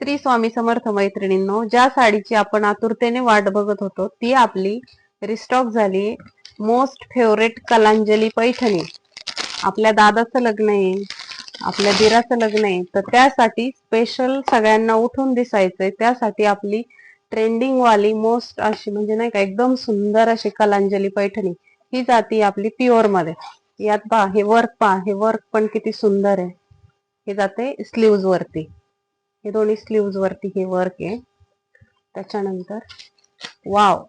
श्री स्वामी समर्थ मैत्रिणींनो ज्या साडीची आपण आतुरतेने वाट बघत होतो ती आपली रिस्टॉक झाली मोस्ट फेवरेट कलांजली पैठणी. आपल्या दादाचं लग्न आहे आपल्या दिराचं लग्न आहे तर त्यासाठी स्पेशल सगळ्यांना उठून दिसायचंय त्यासाठी आपली ट्रेंडिंग वाली मोस्ट अशी म्हणजे नाही का एकदम सुंदर अशी कलांजली पैठणी. ही जाती आपली प्युअरमध्ये यात पहा हे वर्क पहा हे वर्क पण किती सुंदर आहे. हे जाते स्लीव्ज वरती. हे दोन्ही स्लीव्ज वरती हे वर्क आहे. त्याच्यानंतर वाव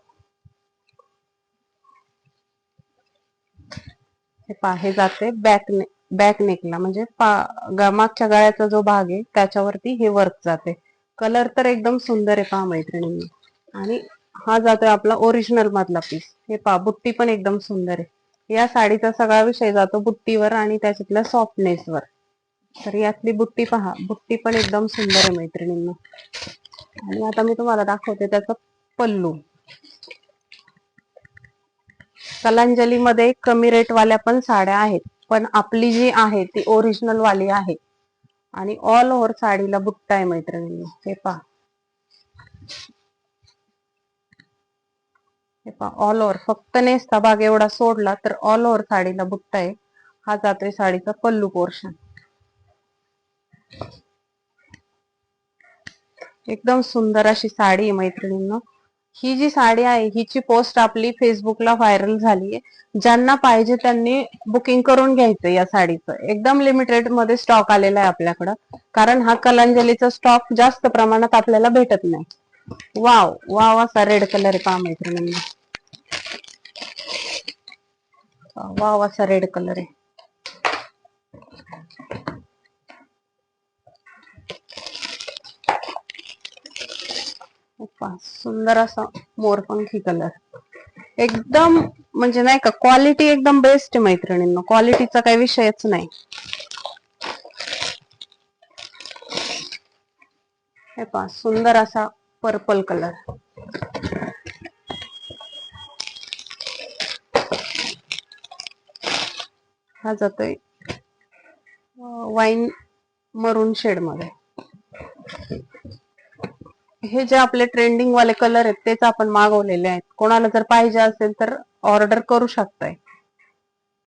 हे पहा हे जाते बॅक ने बॅक नेकला म्हणजे पा- मागच्या गळ्याचा जो भाग आहे त्याच्यावरती हे वर्क जाते कलर तर एकदम सुंदर आहे पहा मैत्रिणींनी. आणि हा जातोय आपला ओरिजिनल मधला पीस हे पहा बुट्टी पण एकदम सुंदर आहे. या साडीचा सगळा विषय जातो बुट्टीवर आणि त्याच्यातल्या सॉफ्टनेसवर तर यातली बुट्टी पहा. बुट्टी पण एकदम सुंदर आहे मैत्रिणींना. आणि आता मी तुम्हाला दाखवते त्याचा पल्लू. कलांजली मध्ये कमी रेट वाल्या पण साड्या आहेत. पण आपली जी आहे ती ओरिजिनल वाली आहे. आणि ऑल ओव्हर साडीला बुट्टा आहे मैत्रिणींनी. हे पहा. हे पहा ऑल ओव्हर फक्त नेसता भाग एवढा सोडला तर ऑल ओव्हर साडीला बुट्टा आहे. हा जातोय साडीचा पल्लू पोर्शन एकदम सुंदर अशी साडी आहे मैत्रिणींना. ही जी साडी आहे हिची पोस्ट आपली फेसबुकला व्हायरल झाली आहे ज्यांना पाहिजे त्यांनी बुकिंग करून घ्यायचं या साडीचं. एकदम लिमिटेडमध्ये स्टॉक आलेला आहे आपल्याकडं. कारण हा कलांजलीचा स्टॉक जास्त प्रमाणात आपल्याला भेटत नाही. वाव वाव असा रेड कलर आहे पहा मैत्रिणींना. वाव असा रेड कलर आहे. सुंदर असा मोरपंखी कलर एकदम म्हणजे नाही का क्वालिटी एकदम बेस्ट आहे मैत्रिणींना. क्वालिटीचा काही विषयच नाही. हे पहा सुंदर असा पर्पल कलर हा जातोय वाईन मरून शेडमध्ये. हे जे आपले ट्रेंडिंग वाले कलर आहेत तेच आपण मागवलेले आहेत. कोणाला जर पाहिजे असेल तर ऑर्डर करू शकताय.